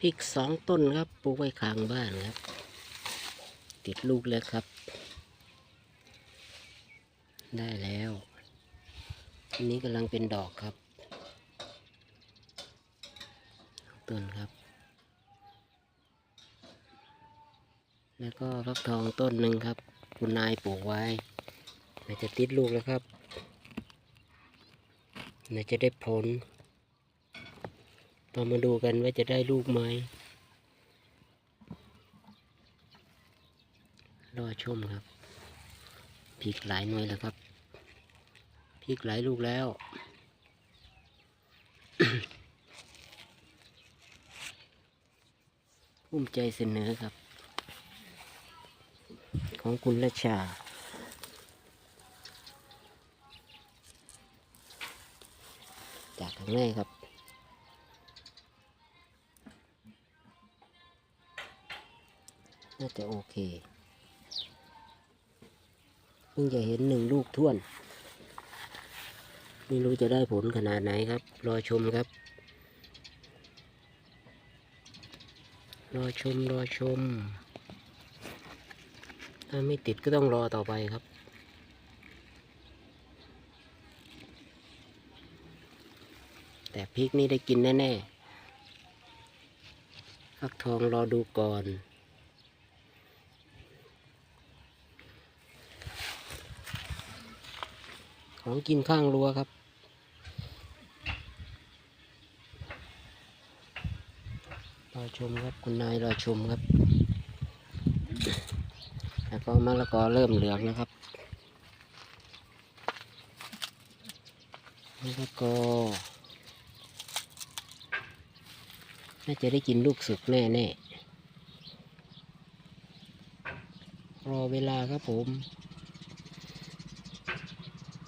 พริกสองต้นครับปลูกไว้ข้างบ้านครับ ติดลูกแล้วครับ ได้แล้วอันนี้กำลังเป็นดอกครับ ต้นครับ แล้วก็ฟักทองต้นหนึ่งครับ คุณนายปลูกไว้น่าจะติดลูกแล้วครับน่าจะได้ผล เรามาดูกันว่าจะได้ลูกไหมรอชมครับพริกหลายหน่วยแล้วครับพริกหลายลูกแล้วภูมิใจเสนอครับ ของคุณราชาจากข้างในครับ น่าจะโอเคเพิ่งจะเห็นหนึ่งลูกท่วน ไม่รู้จะได้ผลขนาดไหนครับ รอชมครับ รอชมรอชม ถ้าไม่ติดก็ต้องรอต่อไปครับแต่พริกนี่ได้กินแน่ๆฟักทองรอดูก่อน ของกินข้างรั้วครับ รอชมครับคุณนายรอชมครับ แล้วก็มะละกอเริ่มเหลืองแล้วครับมะละกอน่าจะได้กินลูกสุกแน่แน่ๆรอเวลาครับผม